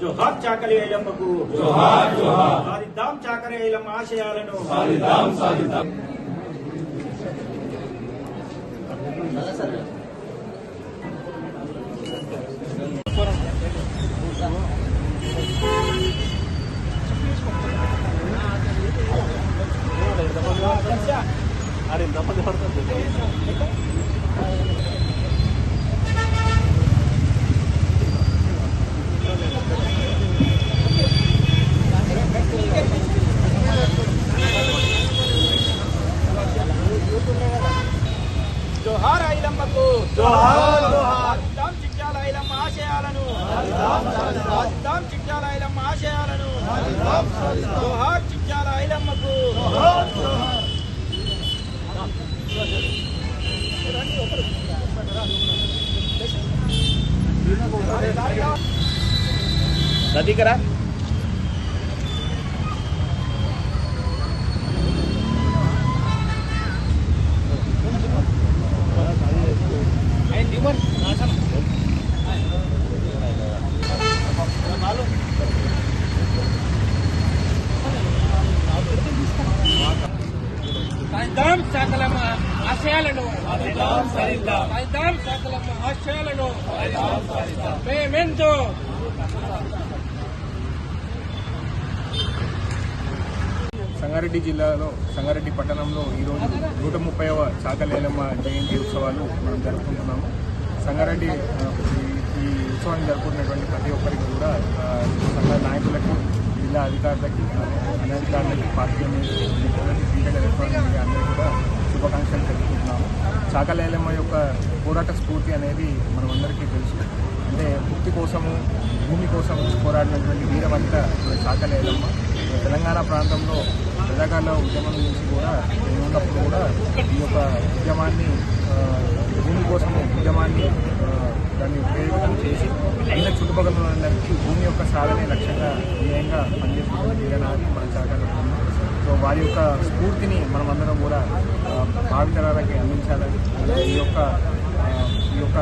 జోహార్ చాకలి ఐలమ్మకు జోహార్ జోహార్ సాధిద్దాం చాకలి ఐలమ్మ ఆశయాలను సాధిద్దాం సాధిద్దాం ఐలమ్మకు జోహార్ జోహార్ సాధిద్దాం చిట్యాల ఐలమ్మ ఆశయాలను సాధిద్దాం చిట్యాల ఐలమ్మ ఆశయాలను జోహార్ చిట్యాల ఐలమ్మకు సతీకరా సాయిదాం సకలమ్మ ఆశయాలను. ఆశయాలను. మేమెంతో. సంగారెడ్డి జిల్లాలో సంగారెడ్డి పట్టణంలో ఈరోజు నూట ముప్పైవ చాకలేలమ్మ జయంతి ఉత్సవాలు మనం జరుపుకుంటున్నాము. సంగారెడ్డి ఈ- ఈ ఉత్సవాన్ని జరుపుకున్నటువంటి ప్రతి ఒక్కరికి కూడా ఆ, సంఘ జిల్లా అధికారులకి అనధికారులకి పార్టీ ప్రింటెడ్ ఎలక్ట్రానిక్ అందరికీ కూడా శుభాకాంక్షలు తెలుపుకుంటున్నాము చాకలేలమ్మ యొక్క పోరాట స్ఫూర్తి అనేది మనమందరికీ తెలుసు. అంటే వృత్తి కోసము భూమి కోసం పోరాడినటువంటి వీరమంతా చాకలేలమ్మ తెలంగాణ ప్రాంతంలో ప్రజాకాల ఉద్యమం నుంచి కూడా ఉన్నప్పుడు కూడా ఈ యొక్క ఉద్యమాన్ని భూమి కోసం ఉద్యమాన్ని దాన్ని ఉపయోగం చేసి అందరి చుట్టుపక్కల ఉన్న భూమి యొక్క సాధనే లక్ష్యంగా ధ్యేయంగా పనిచేస్తున్న వీరనాది మన చాకల సో వారి యొక్క స్ఫూర్తిని మనమందరం కూడా భావితరాలకి అందించాలని ఈ యొక్క ఈ యొక్క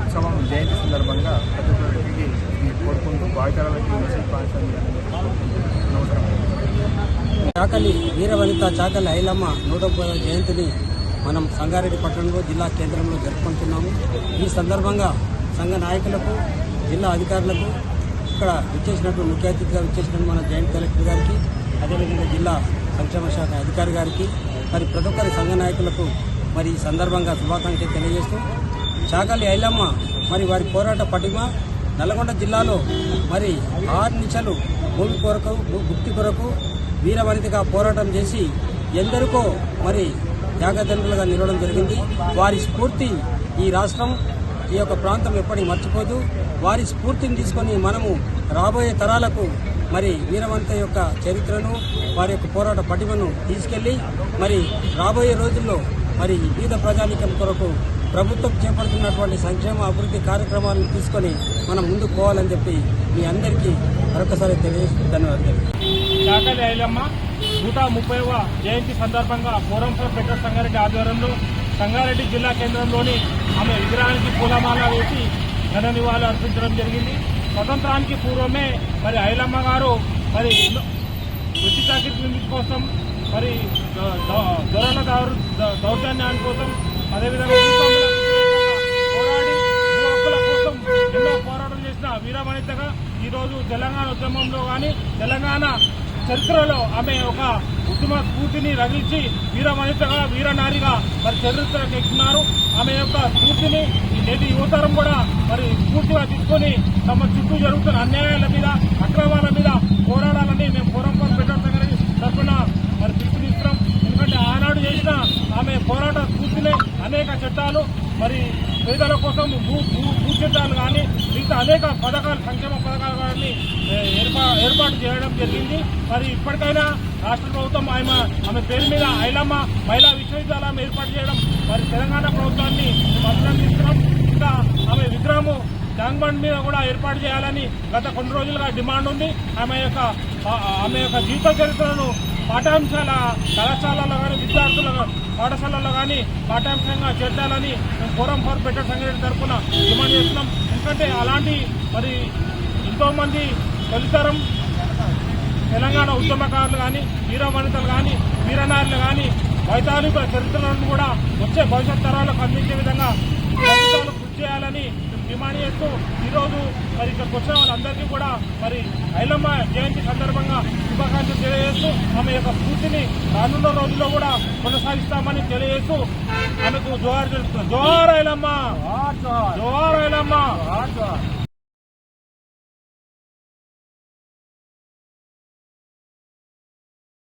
ఉత్సవం జయంతి సందర్భంగా ప్రతి ఒక్కరికి కోరుకుంటూ భావితరాలకి మెసేజ్ చాకలి వీరవనిత చాకలి ఐలమ్మ నూట జయంతిని మనం సంగారెడ్డి పట్టణంలో జిల్లా కేంద్రంలో జరుపుకుంటున్నాము. ఈ సందర్భంగా సంఘ నాయకులకు జిల్లా అధికారులకు ఇక్కడ విచ్చేసినట్టు ముఖ్య అతిథిగా విచ్చేసినట్టు మన జాయింట్ కలెక్టర్ గారికి అదేవిధంగా జిల్లా సంక్షేమ శాఖ అధికారి గారికి మరి ప్రతి ఒక్కరి సంఘ నాయకులకు మరి ఈ సందర్భంగా శుభాకాంక్షలు తెలియజేస్తూ చాకలి ఐలమ్మ మరి వారి పోరాట పటిమ నల్గొండ జిల్లాలో మరి ఆరు నిమిషాలు భూమి కొరకు గుప్తి భుక్తి కొరకు వీరవనితగా పోరాటం చేసి ఎందరికో మరి త్యాగదండ్రులుగా నిలవడం జరిగింది. వారి స్ఫూర్తి ఈ రాష్ట్రం ఈ యొక్క ప్రాంతం ఎప్పటికీ మర్చిపోదు. వారి స్ఫూర్తిని తీసుకొని మనము రాబోయే తరాలకు మరి వీరవంత యొక్క చరిత్రను వారి యొక్క పోరాట పటిమను తీసుకెళ్ళి మరి రాబోయే రోజుల్లో మరి వీధ ప్రజానికం కొరకు ప్రభుత్వం చేపడుతున్నటువంటి సంక్షేమ అభివృద్ధి కార్యక్రమాలను తీసుకొని మనం ముందుకు పోవాలని చెప్పి మీ అందరికీ మరొకసారి తెలియజేస్తూ ధన్యవాదాలు. చాకలి ఐలమ్మ నూట ముప్పైవ జయంతి సందర్భంగా ఫోరం ఫర్ బెటర్ సంగారెడ్డి ఆధ్వర్యంలో సంగారెడ్డి జిల్లా కేంద్రంలోని ఆమె విగ్రహానికి పూలమాల వేసి ఘన నివాళులు అర్పించడం జరిగింది. స్వతంత్రానికి పూర్వమే మరి ఐలమ్మ గారు మరి వృత్తి చాకరీ కోసం మరి దొరల దౌర్జన్యాన్ని కోసం అదేవిధంగా పోరాడి హక్కుల కోసం ఎన్నో పోరాటం చేసిన వీరవనితగా ఈరోజు తెలంగాణ ఉద్యమంలో కానీ తెలంగాణ చరిత్రలో ఆమె ఒక ఉద్యమ స్ఫూర్తిని రగిల్చి వీరవనితగా వీరనారిగా మరి చరిత్రకు ఎక్కినారు ఆమె యొక్క స్ఫూర్తిని నేటి యువతరం కూడా మరి స్ఫూర్తిగా తీసుకొని తమ చుట్టూ జరుగుతున్న అన్యాయాల మీద అక్రమాల మీద పోరాడాలని మేము పోరాటం పెట్టడం బెటర్ సంఘటన తరఫున మరి పిలుపునిస్తున్నాం. ఎందుకంటే ఆనాడు చేసిన ఆమె పోరాట అనేక చట్టాలు మరి పేదల కోసం భూ భూ భూ చట్టాలు కానీ మిగతా అనేక పథకాలు సంక్షేమ పథకాలు కానీ ఏర్పా ఏర్పాటు చేయడం జరిగింది. మరి ఇప్పటికైనా రాష్ట్ర ప్రభుత్వం ఆమె ఆమె పేరు మీద ఐలమ్మ మహిళా విశ్వవిద్యాలయం ఏర్పాటు చేయడం మరి తెలంగాణ ప్రభుత్వాన్ని మేము అభినందిస్తున్నాం. ఇంకా ఆమె విగ్రహము తెలంగాణ ట్యాంక్ బండ్ మీద కూడా ఏర్పాటు చేయాలని గత కొన్ని రోజులుగా డిమాండ్ ఉంది. ఆమె యొక్క ఆమె యొక్క జీవిత చరిత్రను పాఠ్యాంశాల కళాశాలలో కానీ విద్యార్థుల పాఠశాలల్లో కానీ పాఠ్యాంశంగా చేర్చాలని మేము ఫోరం ఫర్ బెటర్ సంఘటన తరఫున డిమాండ్ చేస్తున్నాం. ఎందుకంటే అలాంటి మరి ఎంతోమంది తొలితరం తెలంగాణ ఉద్యమకారులు కానీ వీర వనితలు కానీ వీరనారులు కానీ వైతాళిక చరిత్రలను కూడా వచ్చే భవిష్యత్ తరాలకు అందించే విధంగా ప్రభుత్వాలు కృషి చేయాలని చేస్తూ ఈరోజు మరి ఇక్కడికి వచ్చిన వాళ్ళందరికీ కూడా మరి ఐలమ్మ జయంతి సందర్భంగా శుభాకాంక్షలు తెలియజేస్తూ ఆమె యొక్క స్ఫూర్తిని రానున్న రోజుల్లో కూడా కొనసాగిస్తామని తెలియజేస్తూ ఆమెకు జోహార్ జోహార్ ఐలమ్మ. జోహార్ ఐలమ్మ.